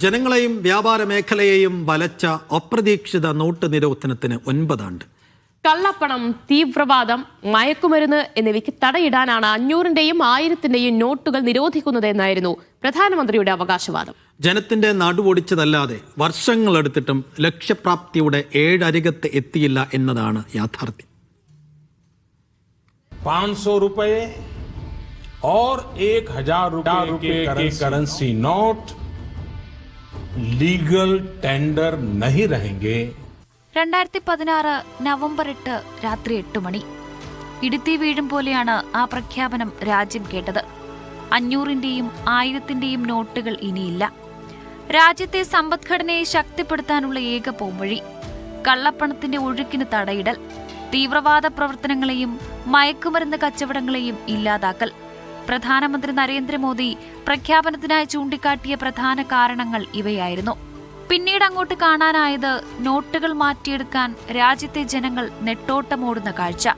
ജനങ്ങളെയും വ്യാപാര മേഖലയെയും വലച്ച അപ്രതീക്ഷിത നോട്ട് നിരോധനത്തിന് ഒൻപതാണ്ട് കള്ളപ്പണം തീവ്രവാദം മയക്കുമരുന്ന് എന്നിവയ്ക്ക് തടയിടാനാണ് അഞ്ഞൂറിന്റെയും ആയിരത്തിന്റെയും നോട്ടുകൾ നിരോധിക്കുന്നത് എന്നായിരുന്നു പ്രധാനമന്ത്രിയുടെ അവകാശവാദം ജനത്തിന്റെ നടുവൊടിച്ചതല്ലാതെ വർഷങ്ങളെടുത്തിട്ടും ലക്ഷ്യപ്രാപ്തിയുടെ ഏഴരികത്ത് എത്തിയില്ല എന്നതാണ് യാഥാർത്ഥ്യം पाँच सौ रुपये और एक हजार रुपये के करेंसी नोट लीगल टेंडर नहीं रहेंगे രണ്ടായിരത്തി പതിനാറ് നവംബർ എട്ട് രാത്രി എട്ട് മണി ഇടുത്തി വീഴും പോലെയാണ് ആ പ്രഖ്യാപനം രാജ്യം കേട്ടത് അഞ്ഞൂറിന്റെയും ആയിരത്തിന്റെയും നോട്ടുകൾ ഇനിയില്ല രാജ്യത്തെ സമ്പദ്ഘടനയെ ശക്തിപ്പെടുത്താനുള്ള ഏക പോംവഴി കള്ളപ്പണത്തിന്റെ ഒഴുക്കിന് തടയിടൽ തീവ്രവാദ പ്രവർത്തനങ്ങളെയും മയക്കുമരുന്ന് കച്ചവടങ്ങളെയും ഇല്ലാതാക്കൽ പ്രധാനമന്ത്രി നരേന്ദ്രമോദി പ്രഖ്യാപനത്തിനായി ചൂണ്ടിക്കാട്ടിയ പ്രധാന കാരണങ്ങൾ ഇവയായിരുന്നു. പിന്നീട് അങ്ങോട്ട് കാണാനായത് നോട്ടുകൾ മാറ്റിയെടുക്കാൻ രാജ്യത്തെ ജനങ്ങൾ നെട്ടോട്ടമോടുന്ന കാഴ്ച.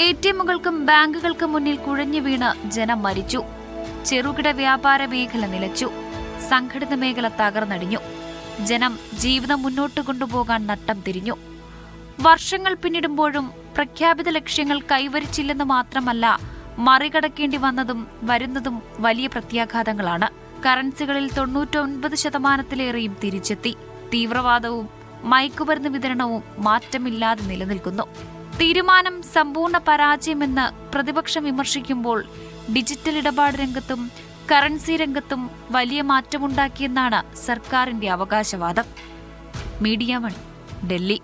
എ ടി എമ്മുകൾക്കും ബാങ്കുകൾക്കും മുന്നിൽ കുഴഞ്ഞു വീണ് ജനം മരിച്ചു. ചെറുകിട വ്യാപാര മേഖല നിലച്ചു. സംഘടിത മേഖല തകർന്നടിഞ്ഞു. ജനം ജീവിതം മുന്നോട്ട് കൊണ്ടുപോകാൻ നട്ടം തിരിഞ്ഞു. വർഷങ്ങൾ പിന്നിടുമ്പോഴും പ്രഖ്യാപിത ലക്ഷ്യങ്ങൾ കൈവരിച്ചില്ലെന്ന് മാത്രമല്ല മറികടക്കേണ്ടി വന്നതും വരുന്നതും വലിയ പ്രത്യാഘാതങ്ങളാണ്. കറൻസികളിൽ തൊണ്ണൂറ്റൊൻപത് ശതമാനത്തിലേറെയും തിരിച്ചെത്തി. തീവ്രവാദവും മയക്കുമരുന്ന് വിതരണവും മാറ്റമില്ലാതെ നിലനിൽക്കുന്നു. തീരുമാനം സമ്പൂർണ പരാജയമെന്ന് പ്രതിപക്ഷം വിമർശിക്കുമ്പോൾ ഡിജിറ്റൽ ഇടപാട് രംഗത്തും കറൻസി രംഗത്തും വലിയ മാറ്റമുണ്ടാക്കിയെന്നാണ് സർക്കാരിന്റെ അവകാശവാദം. Media one Delhi.